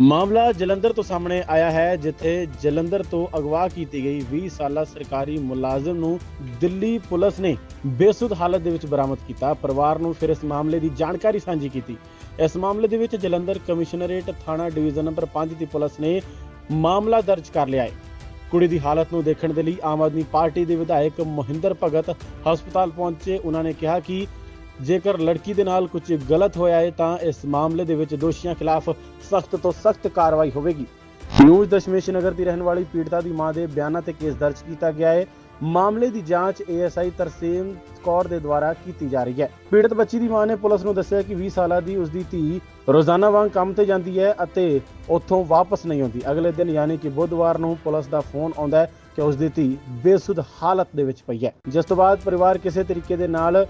ਮਾਮਲਾ ਜਲੰਧਰ ਤੋਂ ਸਾਹਮਣੇ ਆਇਆ ਹੈ, ਜਿੱਥੇ ਜਲੰਧਰ ਤੋਂ ਅਗਵਾ ਕੀਤੀ ਗਈ 20 ਸਾਲਾ ਸਰਕਾਰੀ ਮੁਲਾਜ਼ਮ ਨੂੰ ਦਿੱਲੀ ਪੁਲਿਸ ਨੇ ਬੇਸੁੱਧ ਹਾਲਤ ਦੇ ਵਿੱਚ ਬਰਾਮਦ ਕੀਤਾ। ਪਰਿਵਾਰ ਨੂੰ ਫਿਰ ਇਸ ਮਾਮਲੇ ਦੀ ਜਾਣਕਾਰੀ ਸਾਂਝੀ ਕੀਤੀ। ਇਸ ਮਾਮਲੇ ਦੇ ਵਿੱਚ ਜਲੰਧਰ ਕਮਿਸ਼ਨਰੇਟ ਥਾਣਾ ਡਿਵੀਜ਼ਨ ਨੰਬਰ 5 ਦੀ ਪੁਲਿਸ ਨੇ ਮਾਮਲਾ ਦਰਜ ਕਰ ਲਿਆ ਹੈ। ਕੁੜੀ ਦੀ ਹਾਲਤ ਨੂੰ ਦੇਖਣ ਦੇ ਲਈ ਆਮ ਆਦਮੀ ਪਾਰਟੀ ਦੇ ਵਿਧਾਇਕ ਮੋਹਿੰਦਰ ਭਗਤ ਹਸਪਤਾਲ ਪਹੁੰਚੇ। ਉਹਨਾਂ ਨੇ ਕਿਹਾ ਕਿ ਜੇਕਰ ਲੜਕੀ ਦੇ ਨਾਲ ਕੁਝ ਗਲਤ ਹੋਇਆ ਹੈ, ਤਾਂ ਇਸ ਮਾਮਲੇ ਦੇ ਵਿੱਚ ਦੋਸ਼ੀਆਂ ਖਿਲਾਫ ਸਖਤ ਤੋਂ ਸਖਤ ਕਾਰਵਾਈ ਹੋਵੇਗੀ। ਨਿਊਜ਼ ਦਸ਼ਮੇਸ਼ ਨਗਰ ਦੀ ਰਹਿਣ ਵਾਲੀ ਪੀੜਤਾ ਦੀ ਮਾਂ ਦੇ ਬਿਆਨਾਂ ਤੇ ਕੇਸ ਦਰਜ ਕੀਤਾ ਗਿਆ ਹੈ। ਮਾਮਲੇ ਦੀ ਜਾਂਚ ਏਐਸਆਈ ਤਰਸੇਮ ਕੌਰ ਦੇ ਦੁਆਰਾ ਕੀਤੀ ਜਾ ਰਹੀ ਹੈ। ਪੀੜਤ ਬੱਚੀ ਦੀ ਮਾਂ ਨੇ ਪੁਲਿਸ ਨੂੰ ਦੱਸਿਆ ਕਿ 20 ਸਾਲਾਂ ਦੀ ਉਸ ਦੀ ਧੀ ਰੋਜ਼ਾਨਾ ਵਾਂਗ ਕੰਮ ਤੇ ਜਾਂਦੀ ਹੈ ਅਤੇ ਉੱਥੋਂ ਵਾਪਸ ਨਹੀਂ ਆਉਂਦੀ। ਅਗਲੇ ਦਿਨ ਯਾਨੀ ਕਿ ਬੁੱਧਵਾਰ ਨੂੰ ਪੁਲਿਸ ਦਾ ਫੋਨ ਆਉਂਦਾ ਹੈ ਕਿ ਉਸ ਦੀ ਧੀ ਬੇਸੁੱਧ ਹਾਲਤ ਦੇ ਵਿੱਚ ਪਈ ਹੈ। ਜਿਸ ਤੋਂ ਬਾਅਦ ਪਰਿਵਾਰ ਕਿਸੇ ਤਰੀਕੇ ਦੇ ਨਾਲ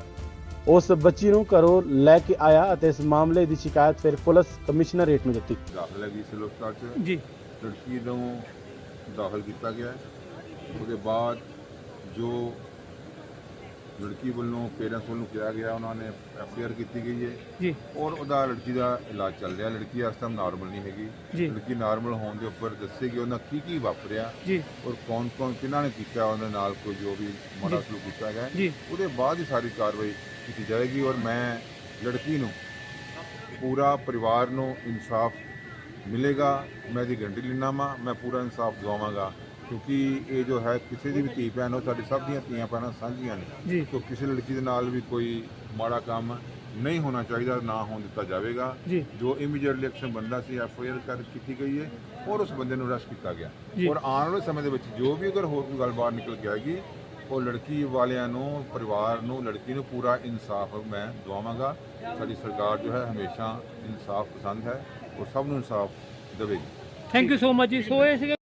ਉਸ ਬੱਚੀ ਨੂੰ ਘਰੋਂ ਲੈ ਕੇ ਆਇਆ ਅਤੇ ਇਸ ਮਾਮਲੇ ਦੀ ਸ਼ਿਕਾਇਤ ਫਿਰ ਪੁਲਿਸ ਕਮਿਸ਼ਨਰੇਟ ਨੂੰ ਦਿੱਤੀ। ਦਾਖਲ ਹੈਗੀ ਸਿਵਲ ਹਸਪਤਾਲ 'ਚ। ਜੀ। ਲੜਕੀ ਨੂੰ ਦਾਖਲ ਕੀਤਾ ਗਿਆ। ਹੈ। ਉਹਦੇ ਬਾਅਦ ਜੋ ਲੜਕੀ ਵੱਲੋਂ ਪੇਰੈਂਟਸ ਵੱਲੋਂ ਕਿਹਾ ਗਿਆ ਉਹਨਾਂ ਨੇ ਐਫਆਈਆਰ ਕੀਤੀ ਗਈ ਹੈ। ਜੀ। ਔਰ ਉਹਦਾ ਲੜਕੀ ਦਾ ਇਲਾਜ ਚੱਲ ਰਿਹਾ। ਲੜਕੀ ਇਸ ਟਾਈਮ ਨਾਰਮਲ ਨਹੀਂ ਹੈਗੀ। ਜੀ। ਲੜਕੀ ਨਾਰਮਲ ਹੋਣ ਦੇ ਉੱਪਰ ਦੱਸੇਗੀ ਉਹਨਾਂ ਕੀ ਕੀ ਵਾਪਰਿਆ ਜੀ। ਔਰ ਕੌਣ ਕੌਣ ਕਿਹਨਾਂ ਨੇ ਕੀਤਾ ਉਹਦੇ ਨਾਲ ਕੋਈ ਜੋ ਵੀ ਮਾੜਾ। ਸਲੂਕ ਕੀਤਾ ਗਿਆ। ਜੀ। ਉਹਦੇ ਬਾਅਦ ਹੀ ਸਾਰੀ ਕਾਰਵਾਈ ਕੀਤੀ ਜਾਏਗੀ ਔਰ ਮੈਂ ਲੜਕੀ ਨੂੰ ਪੂਰਾ ਪਰਿਵਾਰ ਨੂੰ ਇਨਸਾਫ ਮਿਲੇਗਾ ਮੈਂ ਇਹਦੀ ਗਰੰਟੀ ਲੈਣਾ ਵਾਂ ਮੈਂ ਪੂਰਾ ਇਨਸਾਫ ਦਿਵਾਵਾਂਗਾ। ਕਿਉਂਕਿ ਇਹ ਜੋ ਹੈ ਕਿਸੇ ਦੀ ਵੀ ਧੀ ਭੈਣ ਹੋ ਸਾਡੀ ਸਭ ਦੀਆਂ ਧੀਆਂ ਭੈਣਾਂ ਸਾਂਝੀਆਂ ਨੇ। ਤੋਂ ਕਿਸੇ ਲੜਕੀ ਦੇ ਨਾਲ ਵੀ ਕੋਈ ਮਾੜਾ ਕੰਮ ਨਹੀਂ ਹੋਣਾ ਚਾਹੀਦਾ ਨਾ ਹੋਣ ਦਿੱਤਾ ਜਾਵੇਗਾ। ਜੀ। ਇਮੀਡੀਏਟ ਐਕਸ਼ਨ ਬੰਦਾ ਸੀ ਐਫ ਆਈ ਆਰ ਕਰ ਕੀਤੀ ਗਈ ਹੈ ਔਰ ਉਸ ਬੰਦੇ ਨੂੰ ਅਰੈਸਟ ਕੀਤਾ ਗਿਆ। ਔਰ ਆਉਣ ਵਾਲੇ ਸਮੇਂ ਦੇ ਵਿੱਚ ਜੋ ਵੀ ਅਗਰ ਹੋਰ ਕੋਈ ਗੱਲਬਾਤ ਨਿਕਲ ਕੇ ਆਏਗੀ ਉਹ ਲੜਕੀ ਵਾਲਿਆਂ ਨੂੰ, ਪਰਿਵਾਰ ਨੂੰ, ਲੜਕੀ ਨੂੰ ਪੂਰਾ ਇਨਸਾਫ ਮੈਂ ਦਵਾਵਾਂਗਾ। ਸਾਡੀ ਸਰਕਾਰ ਜੋ ਹੈ ਹਮੇਸ਼ਾ ਇਨਸਾਫ ਪਸੰਦ ਹੈ ਉਹ ਸਭ ਨੂੰ ਇਨਸਾਫ ਦੇਵੇਗੀ। ਥੈਂਕ ਯੂ ਸੋ ਮਚ ਜੀ। ਸੋ ਇਹ ਸੀਗੇ।